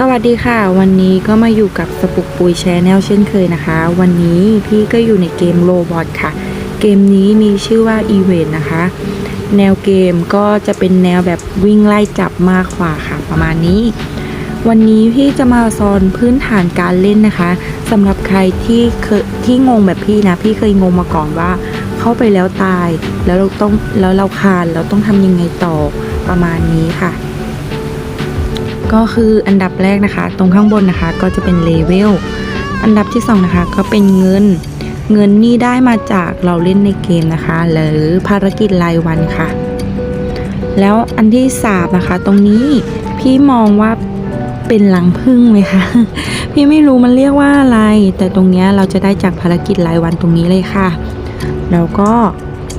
สวัสดีค่ะ วันนี้ก็มาอยู่กับสปุกปุยแชนแนลเช่นเคยนะคะ วันนี้พี่ก็อยู่ในเกมโรบอทค่ะ เกมนี้มีชื่อว่า e v e n t นะคะ แนวเกมก็จะเป็นแนวแบบวิ่งไล่จับมากกว่าค่ะประมาณนี้ วันนี้พี่จะมาสอนพื้นฐานการเล่นนะคะสำหรับใครที่เคยที่งงแบบพี่นะ พี่เคยงงมาก่อนว่า เข้าไปแล้วตายแล้วเราต้องแล้วเราคานเราต้องทำยังไงต่อประมาณนี้ค่ะ ก็คืออันดับแรกนะคะ ตรงข้างบนนะคะก็จะเป็นเลเวลอันดับที่สองนะคะก็เป็นเงิน เงินนี่ได้มาจากเราเล่นในเกมนะคะ หรือภารกิจรายวันค่ะ แล้วอันที่สามนะคะ ตรงนี้พี่มองว่าเป็นหลังพึ่งไหมคะพี่ไม่รู้มันเรียกว่าอะไร แต่ตรงเนี้ยเราจะได้จากภารกิจรายวันตรงนี้เลยค่ะ แล้วก็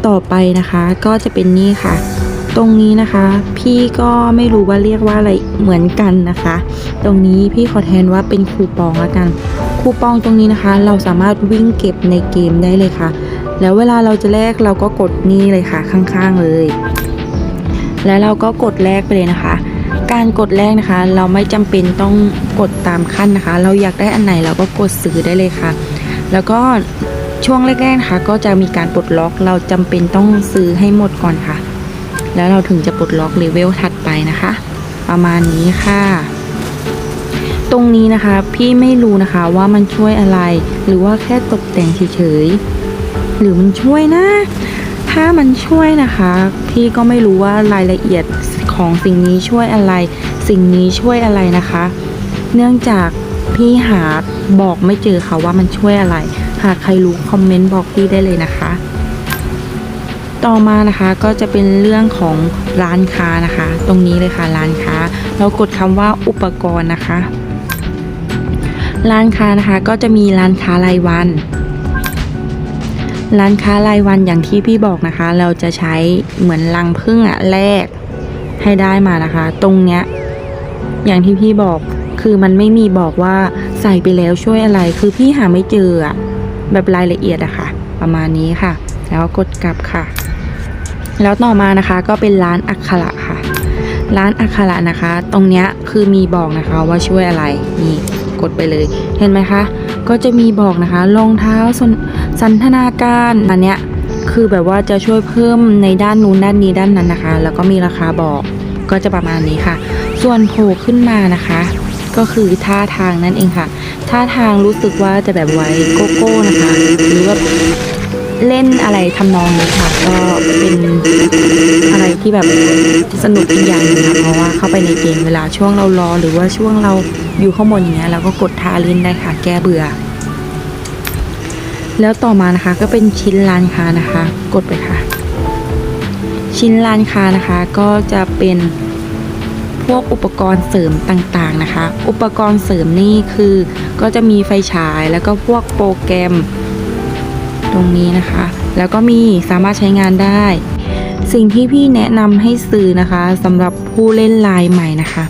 ต่อไปนะคะก็จะเป็นนี่ค่ะ ตรงนี้นะคะ พี่ก็ไม่รู้ว่าเรียกว่าอะไรเหมือนกันนะคะ ตรงนี้พี่ขอแทนว่าเป็นคูปองละกัน คูปองตรงนี้นะคะ เราสามารถวิ่งเก็บในเกมได้เลยค่ะ แล้วเวลาเราจะแลกเราก็กดนี่เลยค่ะข้างๆเลย แล้วเราก็กดแลกไปเลยนะคะการกดแลกนะคะ เราไม่จำเป็นต้องกดตามขั้นนะคะ เราอยากได้อันไหนเราก็กดซื้อได้เลยค่ะ แล้วก็ช่วงแรกๆนะคะก็จะมีการปลดล็อก เราจำเป็นต้องซื้อให้หมดก่อนค่ะ แล้วเราถึงจะปลดล็อกเลเวลถัดไปนะคะ ประมาณนี้ค่ะ ตรงนี้นะคะพี่ไม่รู้นะคะว่ามันช่วยอะไร หรือว่าแค่ตกแต่งเฉยๆหรือมันช่วยนะ ถ้ามันช่วยนะคะ พี่ก็ไม่รู้ว่ารายละเอียดของสิ่งนี้ช่วยอะไร สิ่งนี้ช่วยอะไรนะคะ เนื่องจากพี่หาบอกไม่เจอค่ะว่ามันช่วยอะไร หากใครรู้คอมเมนต์บอกพี่ได้เลยนะคะ ต่อมานะคะก็จะเป็นเรื่องของร้านค้านะคะ ตรงนี้เลยค่ะร้านค้า เรากดคำว่าอุปกรณ์นะคะ ร้านค้านะคะก็จะมีร้านค้ารายวัน ร้านค้ารายวันอย่างที่พี่บอกนะคะ เราจะใช้เหมือนรังพึ่งอะแรกให้ได้มานะคะ ตรงเนี้ยอย่างที่พี่บอกคือมันไม่มีบอกว่าใส่ไปแล้วช่วยอะไร คือพี่หาไม่เจออะแบบรายละเอียดอะค่ะ ประมาณนี้ค่ะ แล้วกดกลับค่ะ แล้วต่อมานะคะก็เป็นร้านอักขระค่ะ ร้านอักขระนะคะ ตรงเนี้ยคือมีบอกนะคะว่าช่วยอะไรนี่กดไปเลย เห็นไหมคะ ก็จะมีบอกนะคะรองเท้าสสันทนาการอันเนี้ยคือแบบว่าจะช่วยเพิ่มในด้านนู้นด้านนี้ด้านนั้นนะคะ แล้วก็มีราคาบอกก็จะประมาณนี้ค่ะ ส่วนโผล่ขึ้นมานะคะ ก็คือท่าทางนั่นเองค่ะ ท่าทางรู้สึกว่าจะแบบไว้โกโก้นะคะ หรือว่า เล่นอะไรทำนองนี้ค่ะ ก็เป็นอะไรที่แบบสนุกอีกอย่างนึงค่ะเพราะว่าเข้าไปในเกมเวลาช่วงเรารอ หรือว่าช่วงเราอยู่ข้างบนอย่างเงี้ยเราก็กดทาเล่นได้ค่ะ แก้เบื่อ แล้วต่อมานะคะก็เป็นชิ้นร้านค้านะคะ กดไปค่ะ ชิ้นร้านค้านะคะก็จะเป็นพวกอุปกรณ์เสริมต่างๆนะคะ อุปกรณ์เสริมนี่คือ ก็จะมีไฟฉายแล้วก็พวกโปรแกรม ตรงนี้นะคะ แล้วก็มีสามารถใช้งานได้ สิ่งที่พี่แนะนำให้ซื้อนะคะสำหรับผู้เล่นลายใหม่นะคะ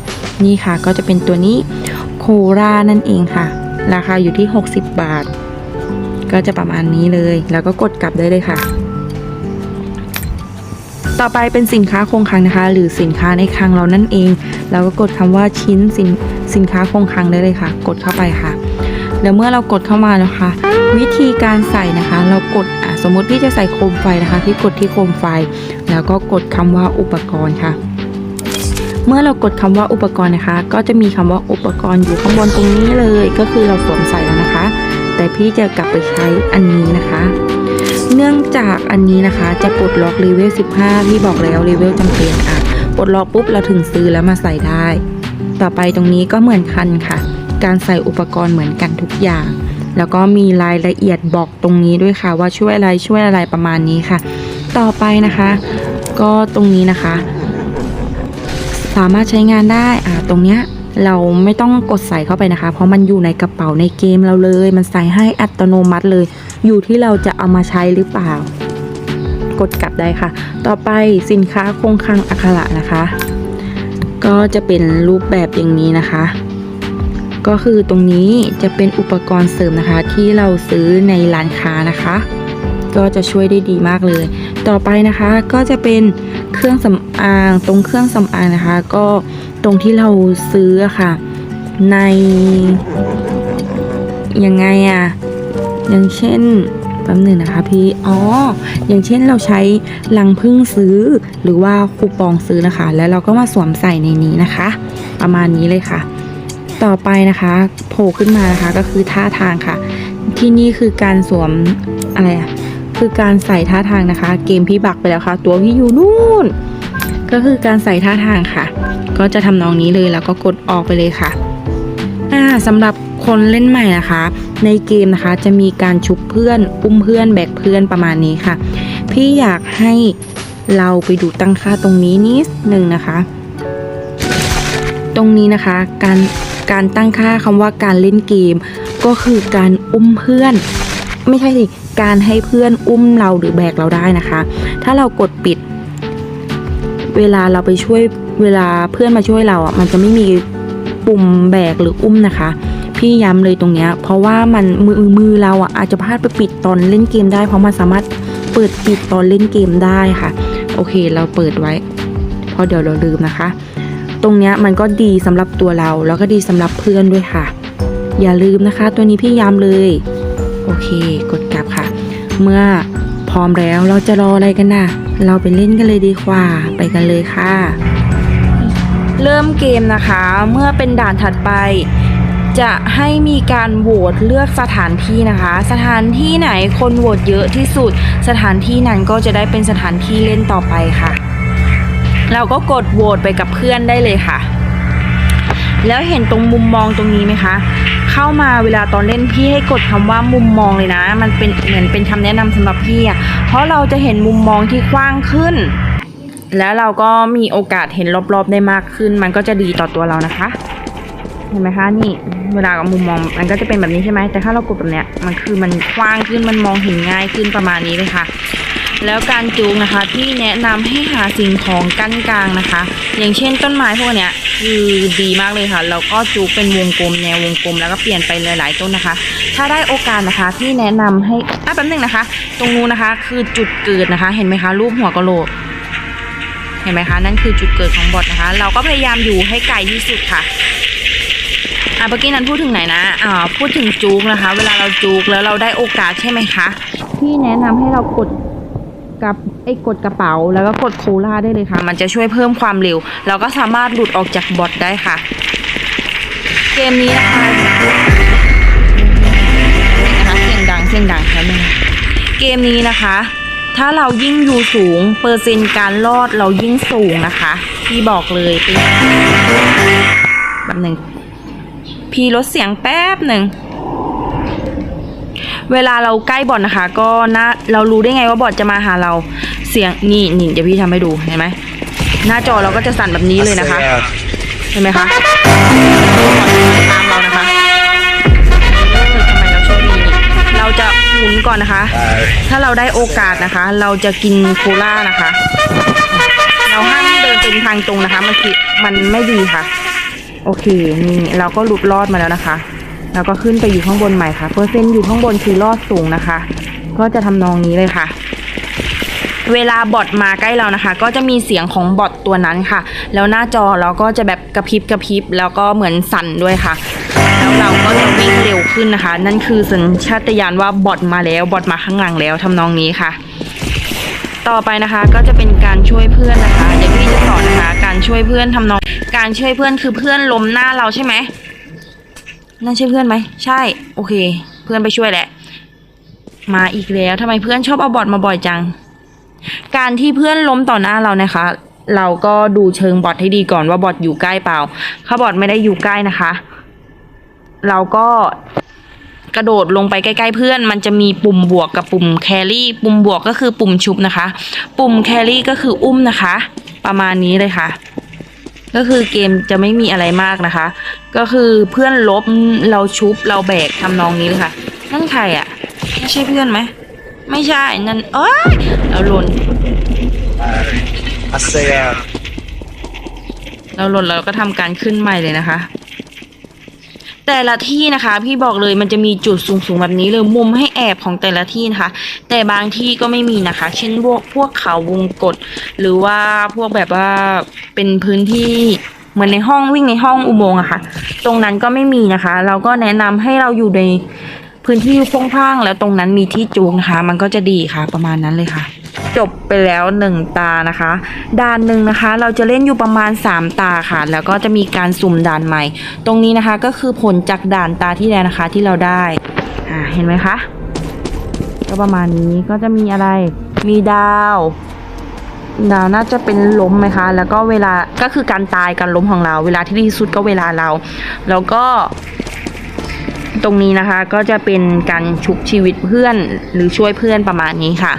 นี่ค่ะก็จะเป็นตัวนี้โครานั่นเองค่ะ ราคาอยู่ที่ 60 บาท ก็จะประมาณนี้เลย แล้วก็กดกลับได้เลยค่ะ ต่อไปเป็นสินค้าคงคลังนะคะ หรือสินค้าในคลังเรานั่นเอง เราก็กดคำว่าชิ้นสินสินค้าคงคลังได้เลยค่ะ กดเข้าไปค่ะ แล้วเมื่อเรากดเข้ามานะคะ วิธีการใส่นะคะ เรากดสมมติพี่จะใส่โคมไฟนะคะพี่กดที่โคมไฟ แล้วก็กดคำว่าอุปกรณ์ค่ะ เมื่อเรากดคำว่าอุปกรณ์นะคะ ก็จะมีคำว่าอุปกรณ์อยู่ข้างบนตรงนี้เลย ก็คือเราสวมใส่แล้วนะคะ แต่พี่จะกลับไปใช้อันนี้นะคะเนื่องจากอันนี้นะคะจะปลดล็อกเลเวล 15พี่บอกแล้วเลเวลจำเป็นอะ ปลดล็อกปุ๊บเราถึงซื้อแล้วมาใส่ได้ ต่อไปตรงนี้ก็เหมือนกันค่ะ การใส่อุปกรณ์เหมือนกันทุกอย่าง แล้วก็มีรายละเอียดบอกตรงนี้ด้วยค่ะ ว่าช่วยอะไรช่วยอะไรประมาณนี้ค่ะ ต่อไปนะคะ ก็ตรงนี้นะคะ สามารถใช้งานได้อ่าตรงเนี้ยเราไม่ต้องกดใส่เข้าไปนะคะ เพราะมันอยู่ในกระเป๋าในเกมเราเลย มันใส่ให้อัตโนมัติเลย อยู่ที่เราจะเอามาใช้หรือเปล่า กดกลับได้ค่ะ ต่อไปสินค้าคงคลังอักขระนะคะ ก็จะเป็นรูปแบบอย่างนี้นะคะ ก็คือตรงนี้จะเป็นอุปกรณ์เสริมนะคะ ที่เราซื้อในร้านค้านะคะ ก็จะช่วยได้ดีมากเลย ต่อไปนะคะก็จะเป็นเครื่องสำอางตรงเครื่องสำอางนะคะ ก็ตรงที่เราซื้อค่ะ ในยังไงอะอย่างเช่นแป๊บหนึ่งนะคะพี่อ๋ออย่างเช่นเราใช้ลังพึ่งซื้อหรือว่าคูปองซื้อนะคะ แล้วเราก็มาสวมใส่ในนี้นะคะ ประมาณนี้เลยค่ะ ต่อไปนะคะโผล่ขึ้นมานะคะก็คือท่าทางค่ะ ที่นี่คือการสวมอะไรอะคือการใส่ท่าทางนะคะ เกมพี่บักไปแล้วค่ะ ตัวพี่อยู่นู่น ก็คือการใส่ท่าทางค่ะ ก็จะทำนองนี้เลยแล้วก็กดออกไปเลยค่ะอ่าสำหรับคนเล่นใหม่นะคะ ในเกมนะคะจะมีการชุบเพื่อนอุ้มเพื่อนแบกเพื่อนประมาณนี้ค่ะ พี่อยากให้เราไปดูตั้งค่าตรงนี้นิดหนึ่งนะคะ ตรงนี้นะคะการ การตั้งค่าคำว่าการเล่นเกม ก็คือการอุ้มเพื่อน ไม่ใช่สิการให้เพื่อนอุ้มเราหรือแบกเราได้นะคะ ถ้าเรากดปิด เวลาเราไปช่วยเวลาเพื่อนมาช่วยเราอะมันจะไม่มีปุ่มแบกหรืออุ้มนะคะ พี่ย้ำเลยตรงเนี้ย เพราะว่ามันมือมือเราอะอาจจะพลาดไปปิดตอนเล่นเกมได้ เพราะมันสามารถเปิดปิดตอนเล่นเกมได้ค่ะ โอเค เราเปิดไว้ เพราะเดี๋ยวเราลืมนะคะ ตรงเนี้ยมันก็ดีสำหรับตัวเราแล้วก็ดีสำหรับเพื่อนด้วยค่ะ อย่าลืมนะคะ ตัวนี้พี่ย้ำเลย โอเค กดกลับค่ะ เมื่อพร้อมแล้วเราจะรออะไรกันน่ะ เราไปเล่นกันเลยดีกว่า ไปกันเลยค่ะ เริ่มเกมนะคะ เมื่อเป็นด่านถัดไป จะให้มีการโหวตเลือกสถานที่นะคะ สถานที่ไหนคนโหวตเยอะที่สุด สถานที่นั้นก็จะได้เป็นสถานที่เล่นต่อไปค่ะ เราก็กดโหวตไปกับเพื่อนได้เลยค่ะ แล้วเห็นตรงมุมมองตรงนี้ไหมคะเข้ามาเวลาตอนเล่นพี่ให้กดคำว่ามุมมองเลยนะ มันเป็นเหมือนเป็นคำแนะนำสำหรับพี่อะเพราะเราจะเห็นมุมมองที่กว้างขึ้น แล้วเราก็มีโอกาสเห็นรอบๆได้มากขึ้น มันก็จะดีต่อตัวเรานะคะเห็นไหมคะนี่เวลากับมุมมองมันก็จะเป็นแบบนี้ใช่ไหมแต่ถ้าเรากดแบบเนี้ยมันคือมันกว้างขึ้นมันมองเห็นง่ายขึ้นประมาณนี้เลยค่ะ แล้วการจูงนะคะที่แนะนำให้หาสิ่งของกั้นกลางนะคะ อย่างเช่นต้นไม้พวกเนี้ยคือดีมากเลยค่ะแล้วก็จูงเป็นวงกลมแนววงกลม แล้วก็เปลี่ยนไปหลายๆต้นนะคะ ถ้าได้โอกาสนะคะที่แนะนำให้อะแป๊บหนึงนะคะ ตรงนู้นนะคะคือจุดเกิดนะคะ เห็นไหมคะรูปหัวกะโหลกเห็นไหมคะนั่นคือจุดเกิดของบอทนะคะ เราก็พยายามอยู่ให้ไกลที่สุดค่ะอะเมื่อกี้นั้นพูดถึงไหนนะอ่าพูดถึงจูกนะคะ เวลาเราจูกแล้วเราได้โอกาสใช่ไหมคะพี่แนะนำให้เรากด กับไอ้กดกระเป๋าแล้วก็กดโคล่าได้เลยค่ะ มันจะช่วยเพิ่มความเร็ว เราก็สามารถหลุดออกจากบอทได้ค่ะ เกมนี้นะคะนะคะเสียงดังเสียงดังครับเกมนี้นะคะ ถ้าเรายิ่งอยู่สูง เปอร์เซ็นต์การรอดเรายิ่งสูงนะคะพี่บอกเลยเป็นแบบหนึ่งพี่ลดเสียงแป๊บหนึ่ง เวลาเราใกล้บอทนะคะ ก็น่าเรารู้ได้ไงว่าบอทจะมาหาเราเสียงนี่นี่เดี๋ยวพี่ทำให้ดูเห็นไหมหน้าจอเราก็จะสั่นแบบนี้เลยนะคะเห็นไหมคะตามเรานะคะเออทำไมเราโชคดีนี่เราจะหมุนก่อนนะคะ ถ้าเราได้โอกาสนะคะ เราจะกินโคล่านะคะ เราห้ามเดินเป็นทางตรงนะคะ มันคือมันไม่ดีค่ะ โอเคนี่เราก็หลุดรอดมาแล้วนะคะ แล้วก็ขึ้นไปอยู่ข้างบนใหม่ค่ะ เปอร์เซ็นต์อยู่ข้างบนคือรอดสูงนะคะ ก็จะทำนองนี้เลยค่ะ เวลาบอทมาใกล้เรานะคะ ก็จะมีเสียงของบอทตัวนั้นค่ะ แล้วหน้าจอเราก็จะแบบกระพริบกระพริบแล้วก็เหมือนสั่นด้วยค่ะ แล้วเราก็จะวิ่งเร็วขึ้นนะคะ นั่นคือสัญชาตญาณว่าบอทมาแล้วบอทมาข้างหลังแล้วทำนองนี้ค่ะต่อไปนะคะก็จะเป็นการช่วยเพื่อนนะคะ เดี๋ยวพี่จะสอนนะคะ การช่วยเพื่อนทำนอง การช่วยเพื่อนคือเพื่อนล้มหน้าเราใช่ไหม นั่นใช่เพื่อนไหมใช่ โอเค เพื่อนไปช่วยแหละ มาอีกแล้วทำไมเพื่อนชอบเอาบอทมาบ่อยจัง การที่เพื่อนล้มต่อหน้าเรานะคะ เราก็ดูเชิงบอทให้ดีก่อนว่าบอทอยู่ใกล้เปล่าถ้าบอทไม่ได้อยู่ใกล้นะคะ เราก็กระโดดลงไปใกล้ๆเพื่อน มันจะมีปุ่มบวกกับปุ่มแครี่ ปุ่มบวกก็คือปุ่มชุบนะคะ ปุ่มแครี่ก็คืออุ้มนะคะ ประมาณนี้เลยค่ะ ก็คือเกมจะไม่มีอะไรมากนะคะ ก็คือเพื่อนลบเราชุบเราแบกทำนองนี้เลยค่ะ นั่นใครอะ่ะ ไม่ใช่เพื่อนไหม ไม่ใช่ นั่น เอ้ย เราหล่น ASEA เราหล่นเราก็ทำการขึ้นใหม่เลยนะคะ แต่ละที่นะคะ พี่บอกเลยมันจะมีจุดสูงๆแบบนี้เลยมุมให้แอบของแต่ละที่นะคะ แต่บางที่ก็ไม่มีนะคะ เช่นพวกพวกเขาวงกฏหรือว่าพวกแบบว่าเป็นพื้นที่เหมือนในห้องวิ่งในห้องอุโมงค์อะค่ะ ตรงนั้นก็ไม่มีนะคะ เราก็แนะนำให้เราอยู่ในพื้นที่โค้งพางแล้วตรงนั้นมีที่จูงนะคะ มันก็จะดีค่ะ ประมาณนั้นเลยค่ะ จบไปแล้วหนึ่งตานะคะ ด่านหนึ่งนะคะ เราจะเล่นอยู่ประมาณ 3 ตาค่ะ แล้วก็จะมีการสุ่มด่านใหม่ ตรงนี้นะคะก็คือผลจากด่านตาที่แล้วนะคะที่เราได้อ่าเห็นไหมคะ ก็ประมาณนี้ก็จะมีอะไร มีดาว ดาวน่าจะเป็นล้มไหมคะ แล้วก็เวลาก็คือการตายการล้มของเรา เวลาที่ดีที่สุดก็เวลาเรา แล้วก็ ตรงนี้นะคะก็จะเป็นการชุบชีวิตเพื่อนหรือช่วยเพื่อนประมาณนี้ค่ะ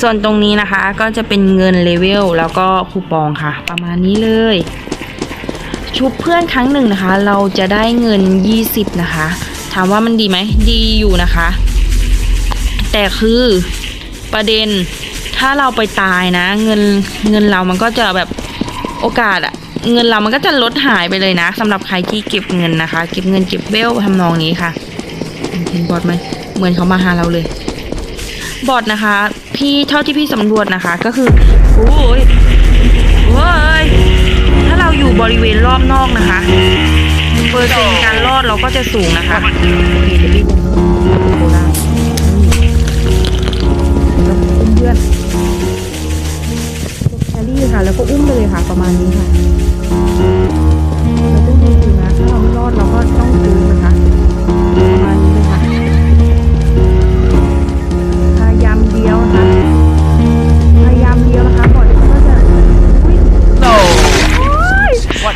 ส่วนตรงนี้นะคะก็จะเป็นเงินเลเวลแล้วก็คูปองค่ะ ประมาณนี้เลย ชุบเพื่อนครั้งหนึ่งนะคะ เราจะได้เงิน 20 นะคะ ถามว่ามันดีไหมดีอยู่นะคะ แต่คือประเด็นถ้าเราไปตายนะ เงินเงินเรามันก็จะแบบโอกาสอะ เงินเรามันก็จะลดหายไปเลยนะสำหรับใครที่เก็บเงินนะคะ เก็บเงินเก็บเบลทำนองนี้ค่ะเห็นบอทไหมเหมือนเขามาหาเราเลย บอทนะคะ พี่เท่าที่พี่สำรวจนะคะ ก็คือโอ้ยโอ้ยถ้าเราอยู่บริเวณรอบนอกนะคะเปอร์เซ็นต์การรอดเราก็จะสูงนะคะอุ้มเพื่อนแครี่ค่ะ แล้วก็อุ้มไปเลยค่ะ ประมาณนี้ค่ะ เราต้องดูนะถ้าเราไม่รอดเราก็ต้องดูนะคะประมาณนี้เลยค่ะพยายามเลี้ยวนะคะพยายามเลี้ยวนะคะก่อนที่เขาจะอุ๊ยโอ้ย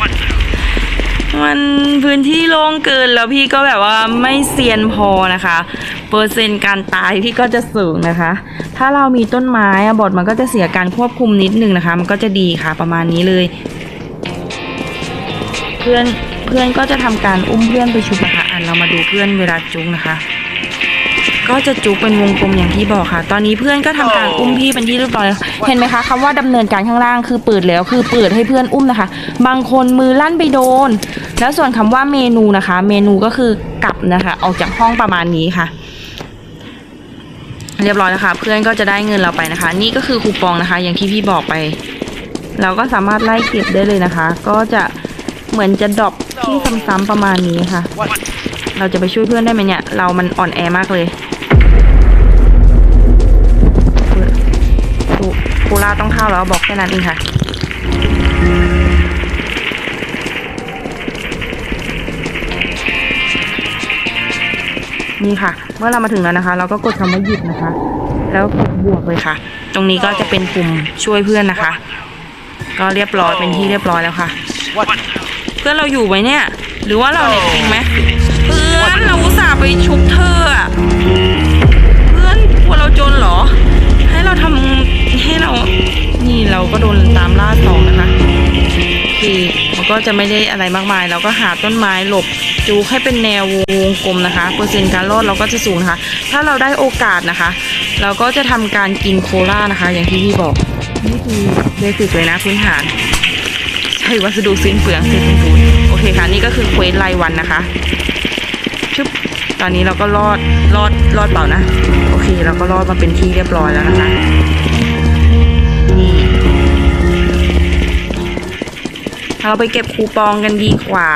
มันพื้นที่โล่งเกินแล้วพี่ก็แบบว่าไม่เซียนพอนะคะ เปอร์เซ็นต์การตายพี่ก็จะสูงนะคะ ถ้าเรามีต้นไม้อะบอดมันก็จะเสียการควบคุมนิดนึงนะคะ มันก็จะดีค่ะประมาณนี้เลยเพื่อนเพื่อนก็จะทำการอุ้มเพื่อนไปชุบนะคะอะเรามาดูเพื่อนเวลาจุกนะคะ ก็จะจุกเป็นวงกลมอย่างที่บอกค่ะ ตอนนี้เพื่อนก็ทำการอุ้มพี่เป็นที่เรียบร้อยเห็นไหมคะคำว่าดำเนินการข้างล่างคือเปิดแล้วคือเปิดให้เพื่อนอุ้มนะคะ บางคนมือลั่นไปโดน แล้วส่วนคำว่าเมนูนะคะ เมนูก็คือกลับนะคะ ออกจากห้องประมาณนี้ค่ะเรียบร้อยแล้วค่ะเพื่อนก็จะได้เงินเราไปนะคะ นี่ก็คือคูปองนะคะ อย่างที่พี่บอกไป เราก็สามารถไล่เก็บได้เลยนะคะ ก็จะ เหมือนจะดรอปที่ซ้ำๆประมาณนี้ค่ะ เราจะไปช่วยเพื่อนได้ไหมเนี่ย เรามันอ่อนแอมากเลยโคโคราต้องเข้าแล้วบอกแค่นั้นเองค่ะ นี่ค่ะ เมื่อเรามาถึงแล้วนะคะ เราก็กดคำว่าหยุดนะคะ แล้วกดบวกเลยค่ะ ตรงนี้ก็จะเป็นปุ่มช่วยเพื่อนนะคะ ก็เรียบร้อยเป็นที่เรียบร้อยแล้วค่ะเพื่อนเราอยู่ไหมเนี่ย หรือว่าเราเน็ตปิงไหมเพื่อนเราอุตส่าห์ไปชุบเธออะเพื่อนกลัวเราจนเหรอ ให้เราทำให้เรา นี่เราก็โดนตามล่าสองนะคะโอเคมันก็จะไม่ได้อะไรมากมาย เราก็หาต้นไม้หลบจูให้เป็นแนววงกลมนะคะเปอร์เซ็นต์การรอดเราก็จะสูงนะคะ ถ้าเราได้โอกาสนะคะ เราก็จะทำการกินโคลานะคะ อย่างที่พี่บอกนี่คือเบสิกเลยนะพื้นฐาน ใช้วัสดุสิ้นเปลืองเศษปูนโอเคค่ะ นี่ก็คือเควสรายวันนะคะชึบตอนนี้เราก็รอดรอดรอดเปล่านะ โอเค เราก็รอดมาเป็นที่เรียบร้อยแล้วนะคะนี่เราไปเก็บคูปองกันดีกว่า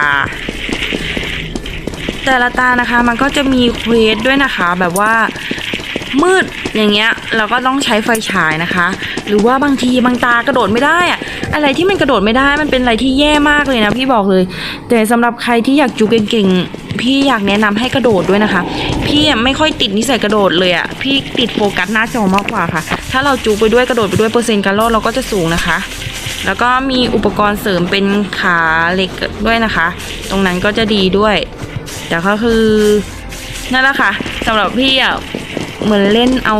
แต่ละตานะคะ มันก็จะมีเควสด้วยนะคะ แบบว่ามืดอย่างเงี้ยเราก็ต้องใช้ไฟฉายนะคะ หรือว่าบางทีบางตากระโดดไม่ได้อะ อะไรที่มันกระโดดไม่ได้มันเป็นอะไรที่แย่มากเลยนะพี่บอกเลย แต่สำหรับใครที่อยากจูเก่งๆพี่อยากแนะนำให้กระโดดด้วยนะคะ พี่ไม่ค่อยติดนิสัยกระโดดเลยอะพี่ติดโฟกัสหน้าจอมากกว่าค่ะ ถ้าเราจูไปด้วยกระโดดไปด้วยเปอร์เซ็นต์การรอดเราก็จะสูงนะคะ แล้วก็มีอุปกรณ์เสริมเป็นขาเหล็กด้วยนะคะ ตรงนั้นก็จะดีด้วย แต่ก็คือนั่นแหละค่ะสำหรับพี่อะเหมือนเล่นเอา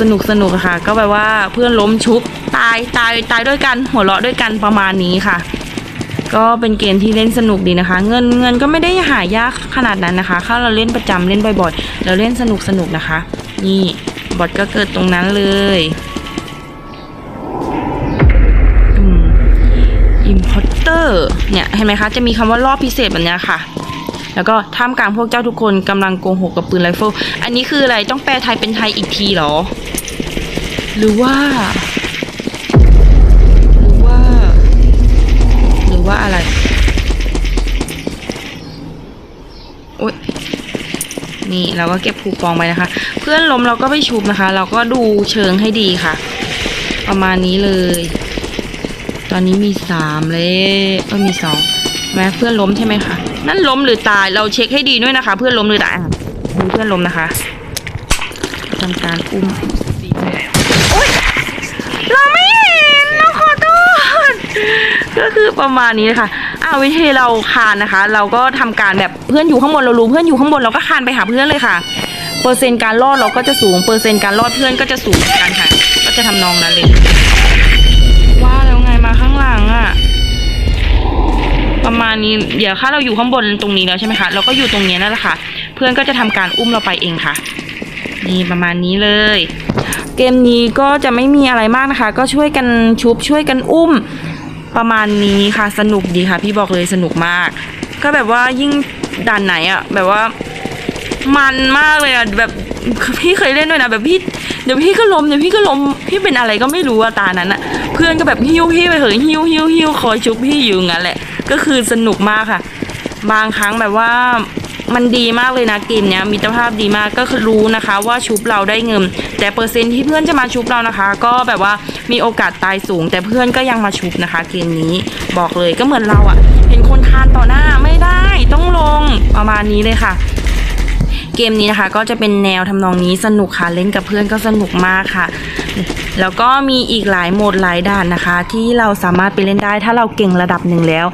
สนุกสนุกอะค่ะ ก็แบบว่าเพื่อนล้มชุบ ตายตายตายด้วยกันหัวเราะด้วยกันประมาณนี้ค่ะ ก็เป็นเกมที่เล่นสนุกดีนะคะ เงินเงินก็ไม่ได้หายากขนาดนั้นนะคะถ้าเราเล่นประจำเล่นบ่อยๆเราเล่นสนุกสนุกนะคะ นี่บอทก็เกิดตรงนั้นเลยอืมอิมพอร์เตอร์เนี่ยเห็นไหมคะจะมีคำว่ารอบพิเศษแบบนี้ค่ะแล้วก็ท่ามกลางพวกเจ้าทุกคนกำลังโกหกกับปืนไรเฟิล อันนี้คืออะไรต้องแปลไทยเป็นไทยอีกทีหรอ หรือว่า ว่าอะไรโอ๊ยนี่เราก็เก็บคูปองไปนะคะ เพื่อนล้มเราก็ไม่ชุบนะคะ เราก็ดูเชิงให้ดีค่ะ ประมาณนี้เลย ตอนนี้มีสามเลยเออมีสองแม่เพื่อนล้มใช่ไหมคะนั่นล้มหรือตายเราเช็คให้ดีด้วยนะคะ เพื่อนล้มหรือตายมีเพื่อนล้มนะคะทำการอุ้มโอ๊ยเราไม่เห็นเราขอโทษ ก็คือประมาณนี้เลยค่ะอ้าววิธีเราคานนะคะ เราก็ทำการแบบเพื่อนอยู่ข้างบนเรารู้เพื่อนอยู่ข้างบนเราก็คานไปหาเพื่อนเลยค่ะ เปอร์เซ็นต์การรอดเราก็จะสูงเปอร์เซ็นต์การรอดเพื่อนก็จะสูงเหมือนกันค่ะ ก็จะทำนองนั้นเลยว่าแล้วไงมาข้างหลังอะประมาณนี้เดี๋ยวถ้าเราอยู่ข้างบนตรงนี้แล้วใช่ไหมคะเราก็อยู่ตรงนี้นั่นแหละค่ะ เพื่อนก็จะทำการอุ้มเราไปเองค่ะ นี่ประมาณนี้เลย เกมนี้ก็จะไม่มีอะไรมากนะคะ ก็ช่วยกันชุบช่วยกันอุ้ม ประมาณนี้ค่ะสนุกดีค่ะ พี่บอกเลยสนุกมาก ก็แบบว่ายิ่งด่านไหนอะแบบว่ามันมากเลยอะแบบพี่เคยเล่นด้วยนะแบบพี่เดี๋ยวพี่ก็ล้มเดี๋ยวพี่ก็ล้มพี่เป็นอะไรก็ไม่รู้อะตานั้นอะเพื่อนก็แบบหิ้วพี่ไปเถอะหิ้วหิ้วหิ้วคอยชุบพี่อยู่งั้นแหละ ก็คือสนุกมากค่ะ บางครั้งแบบว่า มันดีมากเลยนะเกมเนี้ยมิตรภาพดีมากก็คือรู้นะคะว่าชุบเราได้เงิน แต่เปอร์เซ็นต์ที่เพื่อนจะมาชุบเรานะคะ ก็แบบว่ามีโอกาสตายสูง แต่เพื่อนก็ยังมาชุบนะคะเกมนี้บอกเลยก็เหมือนเราอะเห็นคนทานต่อหน้าไม่ได้ต้องลงประมาณนี้เลยค่ะเกมนี้นะคะก็จะเป็นแนวทำนองนี้สนุกค่ะเล่นกับเพื่อนก็สนุกมากค่ะ แล้วก็มีอีกหลายโหมดหลายด่านนะคะ ที่เราสามารถไปเล่นได้ถ้าเราเก่งระดับหนึ่งแล้ว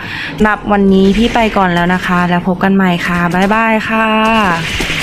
นับวันนี้พี่ไปก่อนแล้วนะคะ แล้วพบกันใหม่ค่ะ บ๊ายบายค่ะ